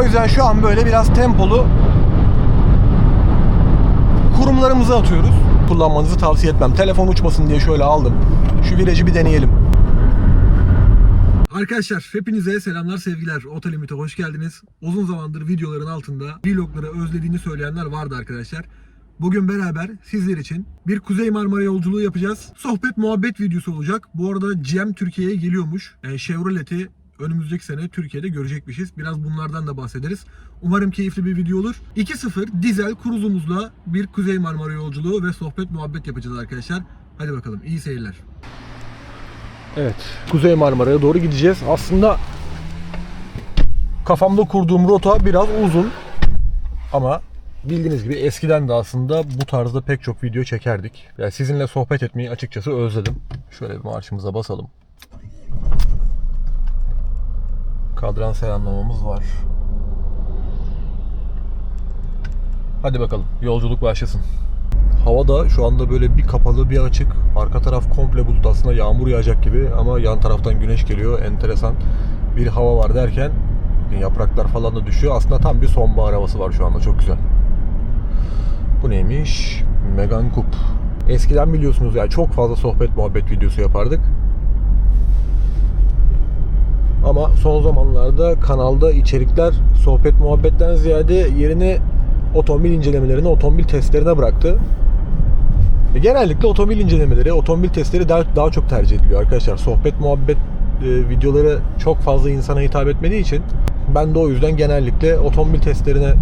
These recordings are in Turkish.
O yüzden şu an böyle biraz tempolu kurumlarımızı atıyoruz. Kullanmanızı tavsiye etmem. Telefon uçmasın diye şöyle aldım. Şu virajı bir deneyelim. Arkadaşlar hepinize selamlar sevgiler. Otolimit'e hoş geldiniz. Uzun zamandır videoların altında vlogları özlediğini söyleyenler vardı arkadaşlar. Bugün beraber sizler için bir Kuzey Marmara yolculuğu yapacağız. Sohbet muhabbet videosu olacak. Bu arada GM Türkiye'ye geliyormuş. Yani Chevrolet'i önümüzdeki sene Türkiye'de görecekmişiz. Biraz bunlardan da bahsederiz. Umarım keyifli bir video olur. 2.0 dizel kruzumuzla bir Kuzey Marmara yolculuğu ve sohbet muhabbet yapacağız arkadaşlar. Hadi bakalım iyi seyirler. Evet, Kuzey Marmara'ya doğru gideceğiz. Aslında kafamda kurduğum rota biraz uzun. Ama bildiğiniz gibi eskiden de aslında bu tarzda pek çok video çekerdik. Yani sizinle sohbet etmeyi açıkçası özledim. Şöyle bir marşımıza basalım. Kadran selamlamamız var. Hadi bakalım yolculuk başlasın. Hava da şu anda böyle bir kapalı bir açık. Arka taraf komple bulut aslında yağmur yağacak gibi ama yan taraftan güneş geliyor. Enteresan bir hava var derken yapraklar falan da düşüyor. Aslında tam bir sonbahar havası var şu anda. Çok güzel. Bu neymiş? Megan Coupe. Eskiden biliyorsunuz ya çok fazla sohbet muhabbet videosu yapardık. Ama son zamanlarda kanalda içerikler sohbet muhabbetten ziyade yerini otomobil incelemelerine, otomobil testlerine bıraktı. Genellikle otomobil incelemeleri, otomobil testleri daha, daha çok tercih ediliyor arkadaşlar. Sohbet muhabbet e, videoları çok fazla insana hitap etmediği için ben de o yüzden genellikle otomobil testlerine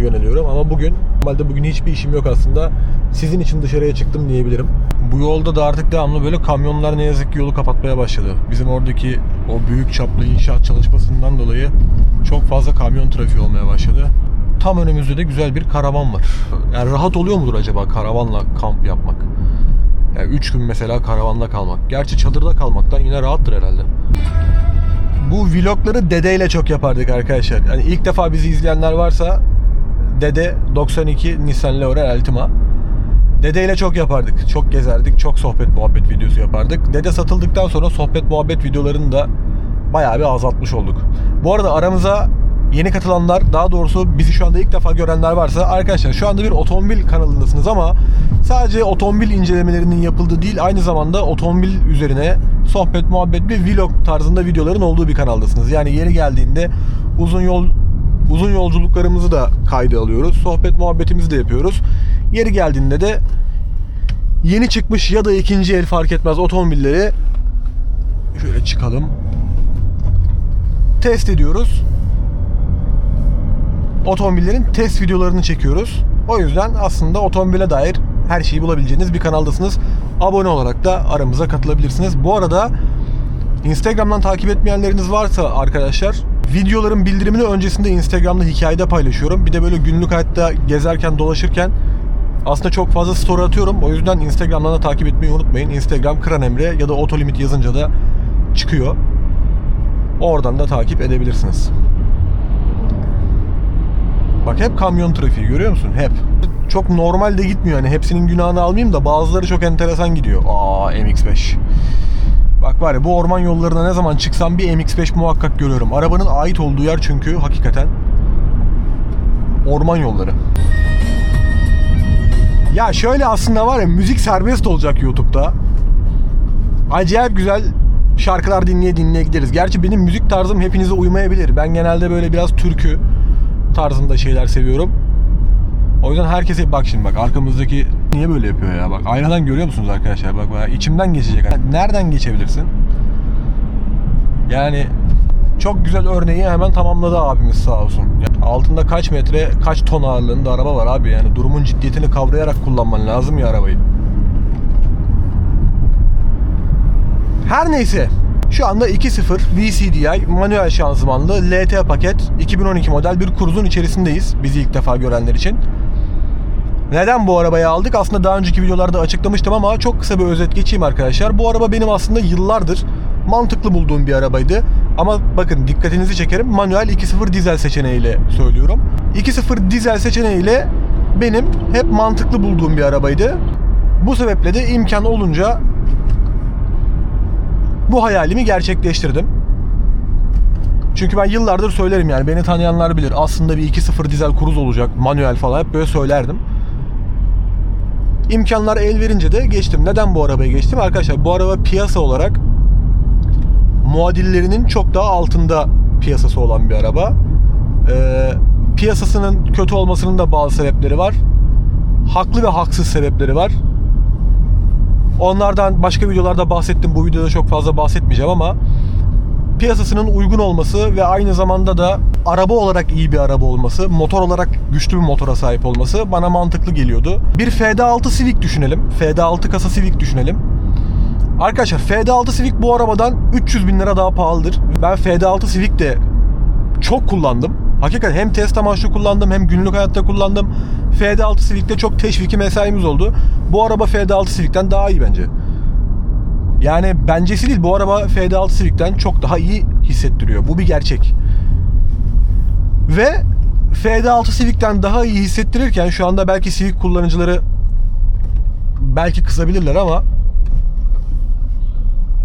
yöneliyorum. Ama bugün, normalde bugün hiçbir işim yok aslında. Sizin için dışarıya çıktım diyebilirim. Bu yolda da artık devamlı böyle kamyonlar ne yazık ki yolu kapatmaya başladı. Bizim oradaki o büyük çaplı inşaat çalışmasından dolayı çok fazla kamyon trafiği olmaya başladı. Tam önümüzde de güzel bir karavan var. Yani rahat oluyor mudur acaba karavanla kamp yapmak? Yani 3 gün mesela karavanda kalmak. Gerçi çadırda kalmaktan yine rahattır herhalde. Bu vlogları dedeyle çok yapardık arkadaşlar. Yani ilk defa bizi izleyenler varsa Dede 92 Nissan Laurel Altima. Dedeyle çok yapardık. Çok gezerdik. Çok sohbet muhabbet videosu yapardık. Dede satıldıktan sonra sohbet muhabbet videolarını da bayağı bir azaltmış olduk. Bu arada aramıza yeni katılanlar, daha doğrusu bizi şu anda ilk defa görenler varsa arkadaşlar şu anda bir otomobil kanalındasınız ama sadece otomobil incelemelerinin yapıldığı değil aynı zamanda otomobil üzerine sohbet muhabbet bir vlog tarzında videoların olduğu bir kanaldasınız. Yani yeri geldiğinde uzun yol uzun yolculuklarımızı da kayda alıyoruz. Sohbet muhabbetimizi de yapıyoruz. Yeri geldiğinde de yeni çıkmış ya da ikinci el fark etmez otomobilleri şöyle çıkalım. Test ediyoruz. Otomobillerin test videolarını çekiyoruz. O yüzden aslında otomobile dair her şeyi bulabileceğiniz bir kanaldasınız. Abone olarak da aramıza katılabilirsiniz. Bu arada Instagram'dan takip etmeyenleriniz varsa arkadaşlar videoların bildirimini öncesinde Instagram'da hikayede paylaşıyorum. Bir de böyle günlük hayatta gezerken dolaşırken aslında çok fazla story atıyorum. O yüzden Instagram'dan da takip etmeyi unutmayın. Instagram Kıran Emre ya da Otolimit yazınca da çıkıyor. Oradan da takip edebilirsiniz. Bak hep kamyon trafiği görüyor musun? Hep. Çok normal de gitmiyor hani hepsinin günahını almayayım da bazıları çok enteresan gidiyor. Aa MX-5. Bak var ya bu orman yollarına ne zaman çıksam bir MX-5 muhakkak görüyorum. Arabanın ait olduğu yer çünkü hakikaten orman yolları. Ya şöyle aslında var ya müzik serbest olacak YouTube'da. Acayip güzel şarkılar dinleye dinleye gideriz. Gerçi benim müzik tarzım hepinize uymayabilir. Ben genelde böyle biraz türkü tarzında şeyler seviyorum. O yüzden herkese bak şimdi bak arkamızdaki niye böyle yapıyor ya bak aynadan görüyor musunuz arkadaşlar bak, bak içimden geçecek. Nereden geçebilirsin? Yani çok güzel örneği hemen tamamladı abimiz sağ olsun. Ya altında kaç metre, kaç ton ağırlığında araba var abi yani durumun ciddiyetini kavrayarak kullanman lazım ya arabayı. Her neyse şu anda 2.0 VCDI manuel şanzımanlı LT paket 2012 model bir Cruise'un içerisindeyiz. Bizi ilk defa görenler için. Neden bu arabayı aldık? Aslında daha önceki videolarda açıklamıştım ama çok kısa bir özet geçeyim arkadaşlar. Bu araba benim aslında yıllardır mantıklı bulduğum bir arabaydı. Ama bakın dikkatinizi çekerim. Manuel 2.0 dizel seçeneğiyle söylüyorum. 2.0 dizel seçeneğiyle benim hep mantıklı bulduğum bir arabaydı. Bu sebeple de imkan olunca bu hayalimi gerçekleştirdim. Çünkü ben yıllardır söylerim yani beni tanıyanlar bilir. Aslında bir 2.0 dizel Cruze olacak, manuel falan hep böyle söylerdim. İmkanlar el verince de geçtim. Neden bu arabaya geçtim? Arkadaşlar bu araba piyasa olarak muadillerinin çok daha altında piyasası olan bir araba. Ee, piyasasının kötü olmasının da bazı sebepleri var. Haklı ve haksız sebepleri var. Onlardan başka videolarda bahsettim. Bu videoda çok fazla bahsetmeyeceğim ama piyasasının uygun olması ve aynı zamanda da araba olarak iyi bir araba olması, motor olarak güçlü bir motora sahip olması bana mantıklı geliyordu. Bir FD6 Civic düşünelim. FD6 kasa Civic düşünelim. Arkadaşlar FD6 Civic bu arabadan 300 bin lira daha pahalıdır. Ben FD6 Civic de çok kullandım. Hakikaten hem test amaçlı kullandım hem günlük hayatta kullandım. FD6 Civic'te çok teşviki mesaimiz oldu. Bu araba FD6 Civic'ten daha iyi bence. Yani bencesi değil bu araba FD6 Civic'ten çok daha iyi hissettiriyor. Bu bir gerçek. Ve FD6 Civic'ten daha iyi hissettirirken şu anda belki Civic kullanıcıları belki kızabilirler ama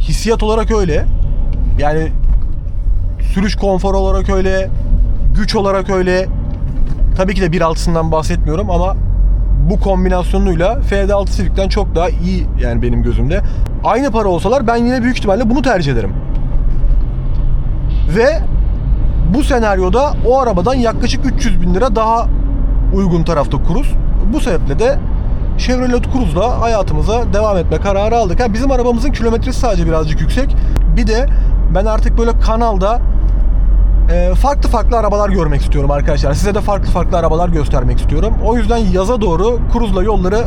hissiyat olarak öyle. Yani sürüş konforu olarak öyle, güç olarak öyle. Tabii ki de 1.6'sından bahsetmiyorum ama bu kombinasyonuyla FD6 Civic'ten çok daha iyi yani benim gözümde. Aynı para olsalar ben yine büyük ihtimalle bunu tercih ederim. Ve bu senaryoda o arabadan yaklaşık 300 bin lira daha uygun tarafta Cruze. Bu sebeple de Chevrolet Cruze'la hayatımıza devam etme kararı aldık. Ha, bizim arabamızın kilometresi sadece birazcık yüksek. Bir de ben artık böyle kanalda e, farklı farklı arabalar görmek istiyorum arkadaşlar. Size de farklı farklı arabalar göstermek istiyorum. O yüzden yaza doğru Cruze'la yolları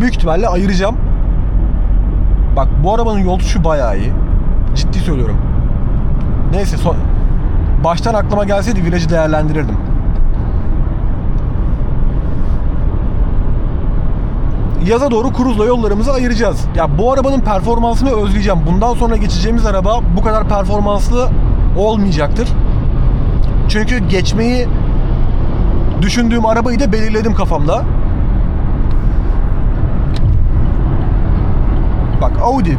büyük ihtimalle ayıracağım. Bak bu arabanın yol tutuşu bayağı iyi. Ciddi söylüyorum. Neyse son... Baştan aklıma gelseydi virajı değerlendirirdim. Yaza doğru Cruze'la yollarımızı ayıracağız. Ya bu arabanın performansını özleyeceğim. Bundan sonra geçeceğimiz araba bu kadar performanslı olmayacaktır. Çünkü geçmeyi düşündüğüm arabayı da belirledim kafamda. Bak Audi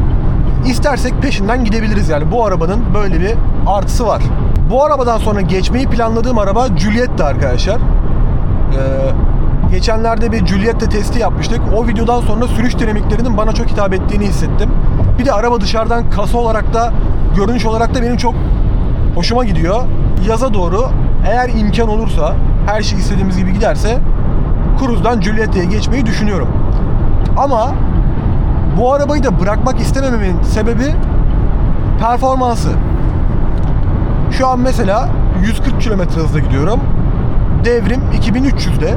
istersek peşinden gidebiliriz yani. Bu arabanın böyle bir artısı var. Bu arabadan sonra geçmeyi planladığım araba Giulietta arkadaşlar. Ee, geçenlerde bir Giulietta testi yapmıştık. O videodan sonra sürüş dinamiklerinin bana çok hitap ettiğini hissettim. Bir de araba dışarıdan kasa olarak da görünüş olarak da benim çok hoşuma gidiyor. Yaza doğru eğer imkan olursa her şey istediğimiz gibi giderse Cruze'dan Giulietta'ya geçmeyi düşünüyorum. Ama bu arabayı da bırakmak istemememin sebebi performansı. Şu an mesela 140 km hızla gidiyorum. Devrim 2300'de.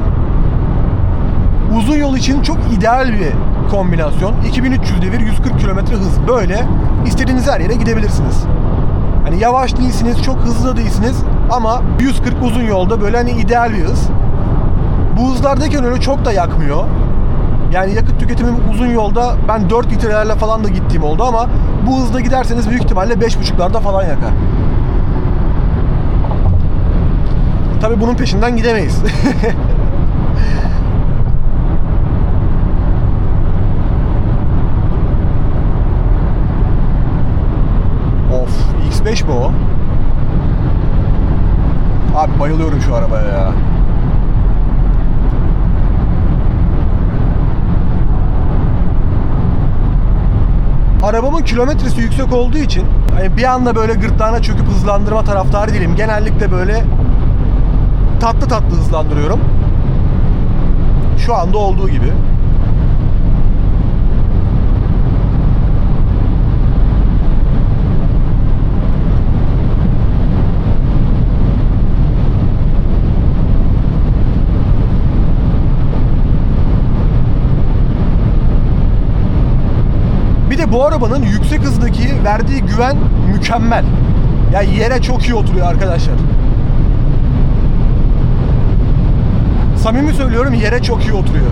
Uzun yol için çok ideal bir kombinasyon. 2300 devir 140 km hız. Böyle istediğiniz her yere gidebilirsiniz. Hani yavaş değilsiniz, çok hızlı değilsiniz ama 140 uzun yolda böyle hani ideal bir hız. Bu hızlardayken öyle çok da yakmıyor. Yani yakıt tüketimim uzun yolda ben 4 litrelerle falan da gittiğim oldu ama bu hızda giderseniz büyük ihtimalle 5.5'larda falan yakar. Tabii bunun peşinden gidemeyiz. mi o? Abi bayılıyorum şu arabaya ya. Arabamın kilometresi yüksek olduğu için hani bir anda böyle gırtlağına çöküp hızlandırma taraftarı değilim. Genellikle böyle tatlı tatlı hızlandırıyorum. Şu anda olduğu gibi. De bu arabanın yüksek hızdaki verdiği güven mükemmel. Ya yere çok iyi oturuyor arkadaşlar. Samimi söylüyorum yere çok iyi oturuyor.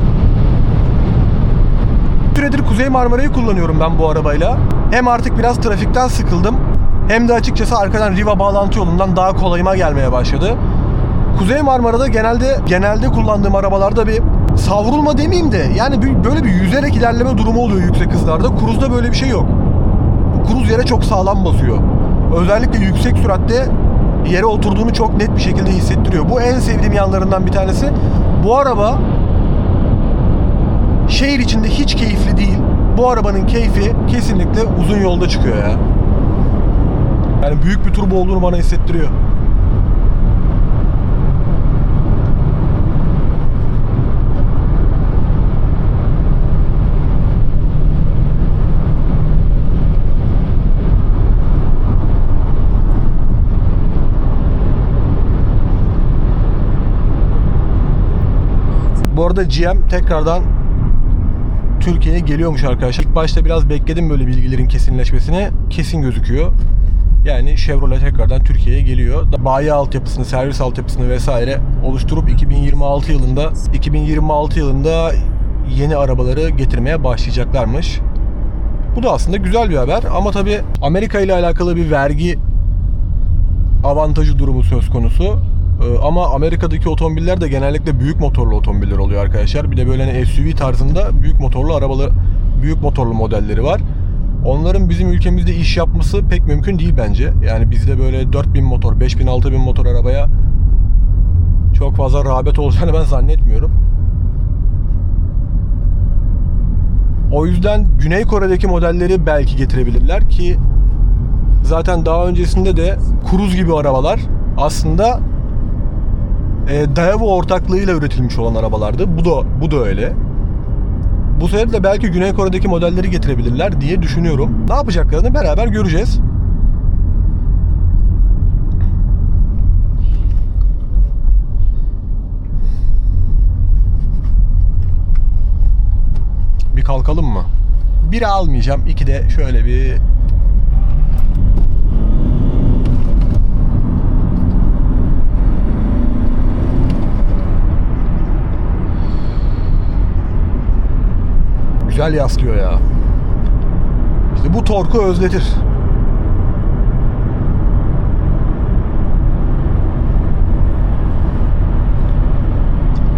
Süredir Kuzey Marmara'yı kullanıyorum ben bu arabayla. Hem artık biraz trafikten sıkıldım. Hem de açıkçası arkadan Riva bağlantı yolundan daha kolayıma gelmeye başladı. Kuzey Marmara'da genelde genelde kullandığım arabalarda bir savrulma demeyeyim de yani böyle bir yüzerek ilerleme durumu oluyor yüksek hızlarda. Cruze'da böyle bir şey yok. Cruze yere çok sağlam basıyor. Özellikle yüksek süratte yere oturduğunu çok net bir şekilde hissettiriyor. Bu en sevdiğim yanlarından bir tanesi. Bu araba şehir içinde hiç keyifli değil. Bu arabanın keyfi kesinlikle uzun yolda çıkıyor ya. Yani büyük bir turbo olduğunu bana hissettiriyor. Bu arada GM tekrardan Türkiye'ye geliyormuş arkadaşlar. İlk başta biraz bekledim böyle bilgilerin kesinleşmesini. Kesin gözüküyor. Yani Chevrolet tekrardan Türkiye'ye geliyor. Bayi altyapısını, servis altyapısını vesaire oluşturup 2026 yılında 2026 yılında yeni arabaları getirmeye başlayacaklarmış. Bu da aslında güzel bir haber ama tabii Amerika ile alakalı bir vergi avantajı durumu söz konusu. Ee, Ama Amerika'daki otomobiller de genellikle büyük motorlu otomobiller oluyor arkadaşlar. Bir de böyle hani SUV tarzında büyük motorlu arabalar, büyük motorlu modelleri var. Onların bizim ülkemizde iş yapması pek mümkün değil bence. Yani bizde böyle 4000 motor, 5000, 6000 motor arabaya çok fazla rağbet olacağını ben zannetmiyorum. O yüzden Güney Kore'deki modelleri belki getirebilirler ki zaten daha öncesinde de Cruze gibi arabalar aslında e, Daewoo ortaklığıyla üretilmiş olan arabalardı. Bu da bu da öyle. Bu sebeple belki Güney Kore'deki modelleri getirebilirler diye düşünüyorum. Ne yapacaklarını beraber göreceğiz. Bir kalkalım mı? Biri almayacağım. iki de şöyle bir Güzel yaslıyor ya. İşte bu torku özletir.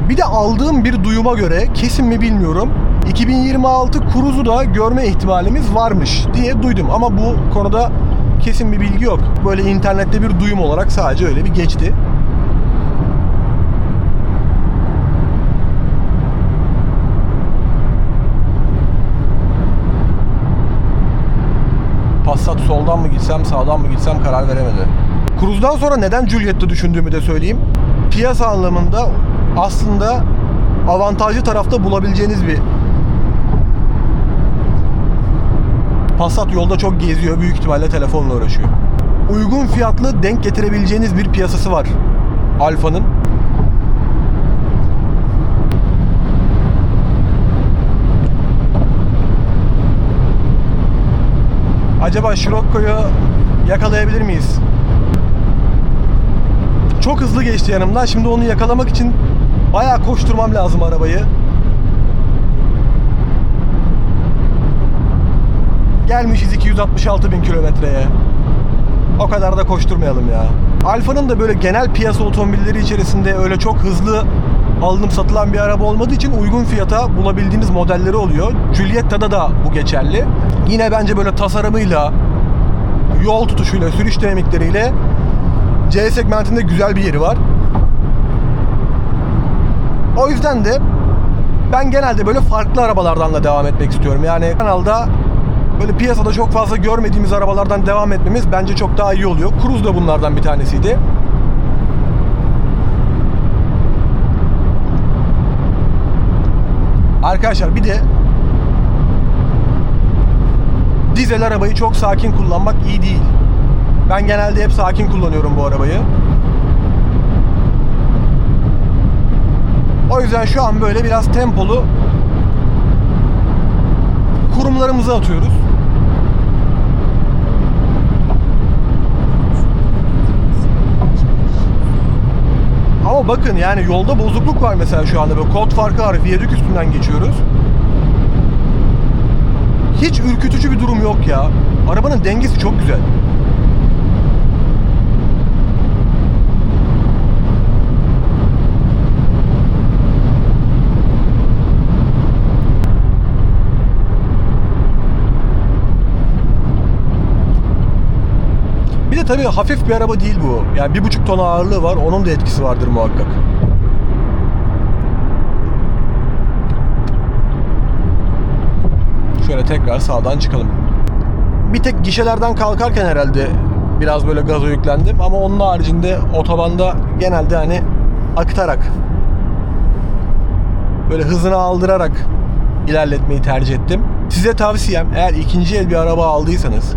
Bir de aldığım bir duyuma göre kesin mi bilmiyorum. 2026 Cruze'u da görme ihtimalimiz varmış diye duydum ama bu konuda kesin bir bilgi yok. Böyle internette bir duyum olarak sadece öyle bir geçti. Passat soldan mı gitsem sağdan mı gitsem karar veremedi. Cruze'dan sonra neden Juliet'te düşündüğümü de söyleyeyim. Piyasa anlamında aslında avantajlı tarafta bulabileceğiniz bir Passat yolda çok geziyor. Büyük ihtimalle telefonla uğraşıyor. Uygun fiyatlı denk getirebileceğiniz bir piyasası var. Alfa'nın. Acaba Scirocco'yu yakalayabilir miyiz? Çok hızlı geçti yanımdan. Şimdi onu yakalamak için bayağı koşturmam lazım arabayı. Gelmişiz 266 bin kilometreye. O kadar da koşturmayalım ya. Alfa'nın da böyle genel piyasa otomobilleri içerisinde öyle çok hızlı alınıp satılan bir araba olmadığı için uygun fiyata bulabildiğiniz modelleri oluyor. Giulietta'da da bu geçerli. Yine bence böyle tasarımıyla, yol tutuşuyla, sürüş dinamikleriyle C segmentinde güzel bir yeri var. O yüzden de ben genelde böyle farklı arabalardan da devam etmek istiyorum. Yani kanalda böyle piyasada çok fazla görmediğimiz arabalardan devam etmemiz bence çok daha iyi oluyor. Cruze da bunlardan bir tanesiydi. Arkadaşlar bir de dizel arabayı çok sakin kullanmak iyi değil. Ben genelde hep sakin kullanıyorum bu arabayı. O yüzden şu an böyle biraz tempolu kurumlarımızı atıyoruz. Ama bakın yani yolda bozukluk var mesela şu anda böyle kod farkı var. Viyadük üstünden geçiyoruz. Hiç ürkütücü bir durum yok ya. Arabanın dengesi çok güzel. Tabii hafif bir araba değil bu. Yani bir buçuk ton ağırlığı var. Onun da etkisi vardır muhakkak. Şöyle tekrar sağdan çıkalım. Bir tek gişelerden kalkarken herhalde biraz böyle gaza yüklendim ama onun haricinde otobanda genelde hani aktarak böyle hızını aldırarak ilerletmeyi tercih ettim. Size tavsiyem eğer ikinci el bir araba aldıysanız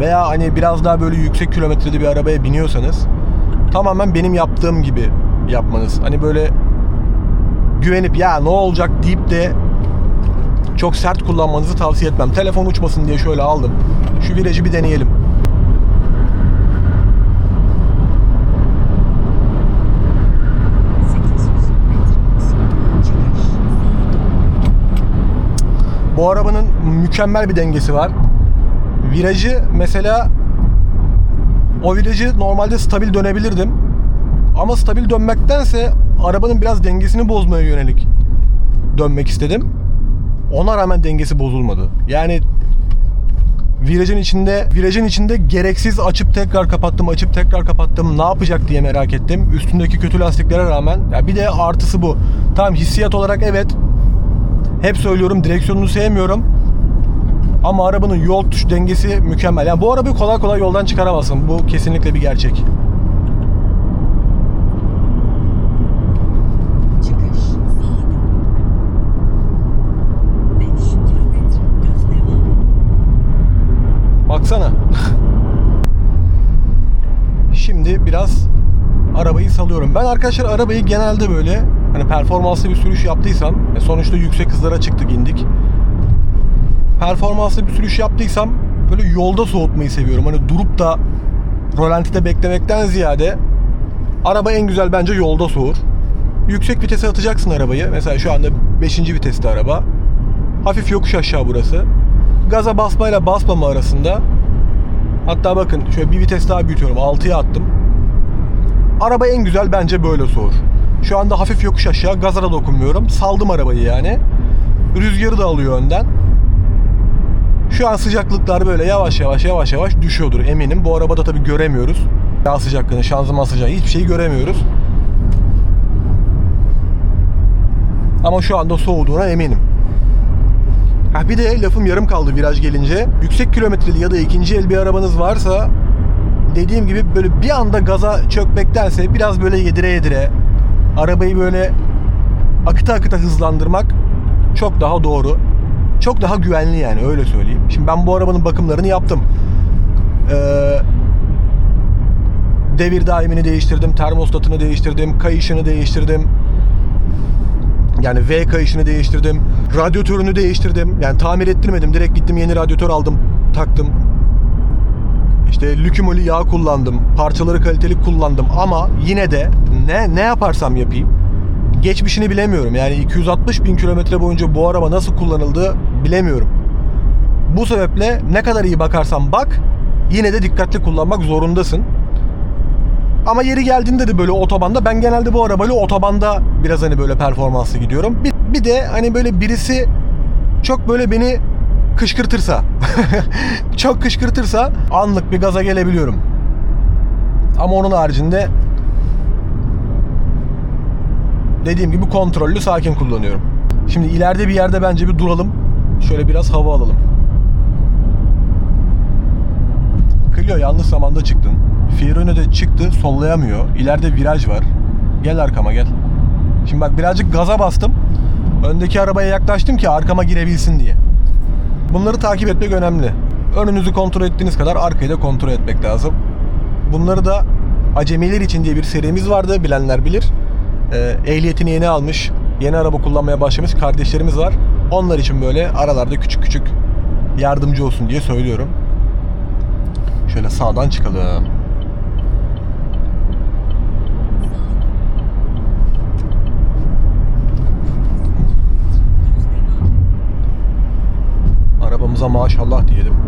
veya hani biraz daha böyle yüksek kilometreli bir arabaya biniyorsanız tamamen benim yaptığım gibi yapmanız. Hani böyle güvenip ya ne olacak deyip de çok sert kullanmanızı tavsiye etmem. Telefon uçmasın diye şöyle aldım. Şu virajı bir deneyelim. Bu arabanın mükemmel bir dengesi var. Virajı mesela o virajı normalde stabil dönebilirdim. Ama stabil dönmektense arabanın biraz dengesini bozmaya yönelik dönmek istedim. Ona rağmen dengesi bozulmadı. Yani virajın içinde virajın içinde gereksiz açıp tekrar kapattım, açıp tekrar kapattım. Ne yapacak diye merak ettim. Üstündeki kötü lastiklere rağmen. Ya bir de artısı bu. Tamam hissiyat olarak evet. Hep söylüyorum direksiyonunu sevmiyorum. Ama arabanın yol tuş dengesi mükemmel. Yani bu arabayı kolay kolay yoldan çıkaramazsın. Bu kesinlikle bir gerçek. Çıkış sağda. 5 kilometre düz devam. Baksana. Şimdi biraz arabayı salıyorum. Ben arkadaşlar arabayı genelde böyle hani performanslı bir sürüş yaptıysam e, sonuçta yüksek hızlara çıktık indik. Performanslı bir sürüş yaptıysam böyle yolda soğutmayı seviyorum. Hani durup da rolantide beklemekten ziyade araba en güzel bence yolda soğur. Yüksek vitese atacaksın arabayı. Mesela şu anda 5. viteste araba. Hafif yokuş aşağı burası. Gaza basmayla basmama arasında Hatta bakın şöyle bir vites daha büyütüyorum. 6'ya attım. Araba en güzel bence böyle soğur. Şu anda hafif yokuş aşağı gaza da dokunmuyorum. Saldım arabayı yani. Rüzgarı da alıyor önden. Şu an sıcaklıklar böyle yavaş yavaş yavaş yavaş düşüyordur eminim. Bu arabada tabii göremiyoruz. Yağ sıcaklığını, şanzıman sıcaklığını hiçbir şeyi göremiyoruz. Ama şu anda soğuduğuna eminim. Ha bir de lafım yarım kaldı viraj gelince. Yüksek kilometreli ya da ikinci el bir arabanız varsa dediğim gibi böyle bir anda gaza çökmektense biraz böyle yedire yedire arabayı böyle akıta akıta hızlandırmak çok daha doğru. Çok daha güvenli yani öyle söyleyeyim. Şimdi ben bu arabanın bakımlarını yaptım. Ee, devir daimini değiştirdim, termostatını değiştirdim, kayışını değiştirdim. Yani V kayışını değiştirdim. Radyatörünü değiştirdim. Yani tamir ettirmedim. Direkt gittim yeni radyatör aldım. Taktım. İşte lükümoli yağ kullandım. Parçaları kaliteli kullandım. Ama yine de ne ne yaparsam yapayım. Geçmişini bilemiyorum. Yani 260 bin kilometre boyunca bu araba nasıl kullanıldığı bilemiyorum. Bu sebeple ne kadar iyi bakarsan bak yine de dikkatli kullanmak zorundasın. Ama yeri geldiğinde de böyle otobanda ben genelde bu arabayla otobanda biraz hani böyle performanslı gidiyorum. Bir, bir de hani böyle birisi çok böyle beni kışkırtırsa çok kışkırtırsa anlık bir gaza gelebiliyorum. Ama onun haricinde dediğim gibi kontrollü sakin kullanıyorum. Şimdi ileride bir yerde bence bir duralım. Şöyle biraz hava alalım. Clio yanlış zamanda çıktın. Fiorino de çıktı sollayamıyor. İleride viraj var. Gel arkama gel. Şimdi bak birazcık gaza bastım. Öndeki arabaya yaklaştım ki arkama girebilsin diye. Bunları takip etmek önemli. Önünüzü kontrol ettiğiniz kadar arkayı da kontrol etmek lazım. Bunları da acemiler için diye bir serimiz vardı bilenler bilir. Ee, ehliyetini yeni almış, yeni araba kullanmaya başlamış kardeşlerimiz var. Onlar için böyle aralarda küçük küçük yardımcı olsun diye söylüyorum. Şöyle sağdan çıkalım. Arabamıza maşallah diyelim.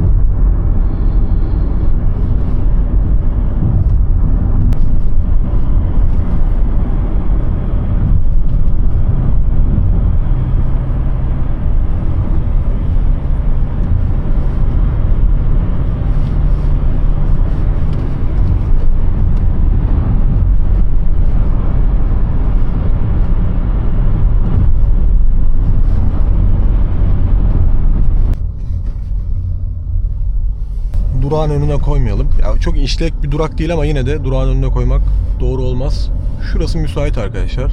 Durağın önüne koymayalım. Ya çok işlek bir durak değil ama yine de durağın önüne koymak doğru olmaz. Şurası müsait arkadaşlar.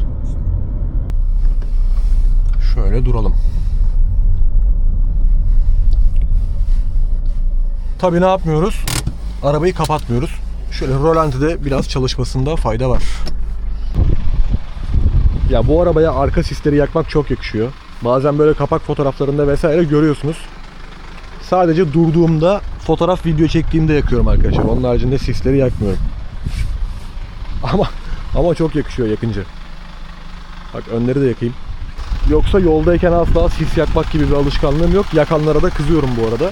Şöyle duralım. Tabii ne yapmıyoruz? Arabayı kapatmıyoruz. Şöyle rolantide biraz çalışmasında fayda var. Ya bu arabaya arka sisleri yakmak çok yakışıyor. Bazen böyle kapak fotoğraflarında vesaire görüyorsunuz. Sadece durduğumda fotoğraf video çektiğimde yakıyorum arkadaşlar. Onun haricinde sisleri yakmıyorum. Ama ama çok yakışıyor yakınca. Bak önleri de yakayım. Yoksa yoldayken asla sis yakmak gibi bir alışkanlığım yok. Yakanlara da kızıyorum bu arada.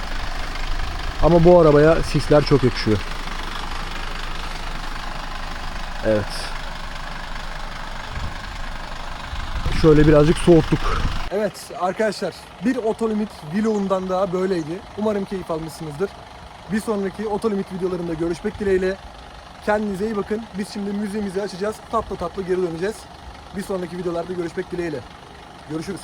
Ama bu arabaya sisler çok yakışıyor. Evet. Şöyle birazcık soğuttuk. Evet arkadaşlar bir Otolimit vlogundan daha böyleydi. Umarım keyif almışsınızdır. Bir sonraki Otolimit videolarında görüşmek dileğiyle. Kendinize iyi bakın. Biz şimdi müziğimizi açacağız. Tatlı tatlı geri döneceğiz. Bir sonraki videolarda görüşmek dileğiyle. Görüşürüz.